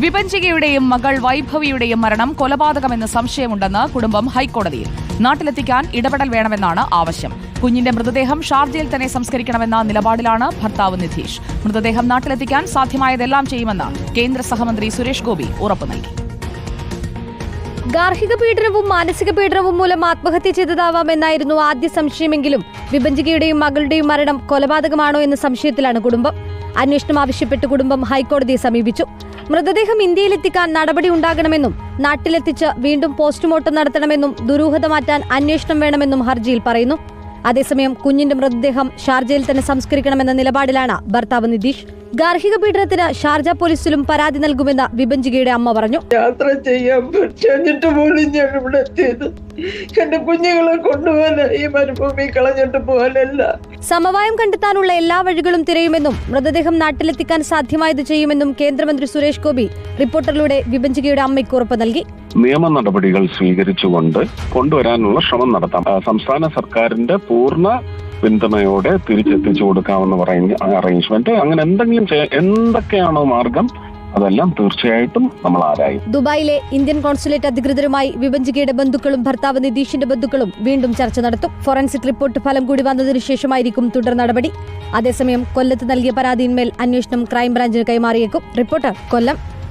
വിപഞ്ചികയുടെയും മകൾ വൈഭവിയുടെയും മരണം കൊലപാതകമെന്ന് സംശയമുണ്ടെന്ന് കുടുംബം ഹൈക്കോടതിയിൽ നാട്ടിലെത്തിക്കാൻ ഇടപെടൽ വേണമെന്നാണ് ആവശ്യം. കുഞ്ഞിന്റെ മൃതദേഹം ഷാർജയിൽ തന്നെ സംസ്കരിക്കണമെന്ന നിലപാടിലാണ് ഭർത്താവ് നിധീഷ്. മൃതദേഹം നാട്ടിലെത്തിക്കാൻ സാധ്യമായതെല്ലാം ചെയ്യുമെന്ന് കേന്ദ്ര സഹമന്ത്രി സുരേഷ് ഗോപി ഉറപ്പു നൽകി. ഗാർഹിക പീഡനവും മാനസിക പീഡനവും മൂലം ആത്മഹത്യ ചെയ്തതാവാം എന്നായിരുന്നു ആദ്യ സംശയമെങ്കിലും വിഭജികയുടെയും മകളുടെയും മരണം കൊലപാതകമാണോ എന്ന സംശയത്തിലാണ് കുടുംബം. അന്വേഷണം ആവശ്യപ്പെട്ട് കുടുംബം ഹൈക്കോടതിയെ സമീപിച്ചു. മൃതദേഹം ഇന്ത്യയിലെത്തിക്കാൻ നടപടി ഉണ്ടാകണമെന്നും നാട്ടിലെത്തിച്ച് വീണ്ടും പോസ്റ്റ്മോർട്ടം നടത്തണമെന്നും ദുരൂഹത മാറ്റാൻ അന്വേഷണം വേണമെന്നും ഹർജിയിൽ പറയുന്നു. അതേസമയം കുഞ്ഞിന്റെ മൃതദേഹം ഷാർജയിൽ തന്നെ സംസ്കരിക്കണമെന്ന നിലപാടിലാണ് ഭർത്താവ് നിതീഷ്. ഗാർഹിക പീഡനത്തിന് ഷാർജ പോലീസിലും പരാതി നൽകുമെന്ന് വിഭജികയുടെ അമ്മ പറഞ്ഞു. യാത്ര ചെയ്യാൻ പറ്റാഞ്ഞിട്ട് പോലും ഞാൻ ഇവിടെ എത്തിയത്. എന്റെ കുഞ്ഞുങ്ങളെ കൊണ്ടുപോകാൻ ഈ മരുഭൂമി കളഞ്ഞിട്ട് പോകാനല്ല സമവായം കണ്ടെത്താനുള്ള എല്ലാ വഴികളും തിരയുമെന്നും മൃതദേഹം നാട്ടിലെത്തിക്കാൻ സാധ്യമായത് ചെയ്യുമെന്നും കേന്ദ്രമന്ത്രി സുരേഷ് ഗോപി റിപ്പോർട്ടറിലൂടെ വിഭജികയുടെ അമ്മയ്ക്ക് ഉറപ്പ് നൽകി. നിയമ നടപടികൾ സ്വീകരിച്ചുകൊണ്ട് കൊണ്ടുവരാനുള്ള ശ്രമം നടത്താം. സംസ്ഥാന സർക്കാരിന്റെ പൂർണ പിന്തുണയോടെ തിരിച്ചെത്തിച്ചു കൊടുക്കാമെന്ന് പറയുന്ന അറേഞ്ച്മെന്റ് അങ്ങനെ എന്തെങ്കിലും എന്തൊക്കെയാണോ മാർഗം അതെല്ലാം തീർച്ചയായിട്ടും നമ്മൾ ആരായും. ദുബായിലെ ഇന്ത്യൻ കോൺസുലേറ്റ് അധികൃതരുമായി വിഭജികയുടെ ബന്ധുക്കളും ഭർത്താവ് നിതീഷിന്റെ ബന്ധുക്കളും വീണ്ടും ചർച്ച നടത്തും. ഫോറൻസിക് റിപ്പോർട്ട് ഫലം കൂടി വന്നതിനു ശേഷമായിരിക്കും തുടർ നടപടി. അതേസമയം കൊല്ലത്ത് നൽകിയ പരാതിയിന്മേൽ അന്വേഷണം ക്രൈംബ്രാഞ്ചിന് കൈമാറിയേക്കും. റിപ്പോർട്ടർ കൊല്ലം.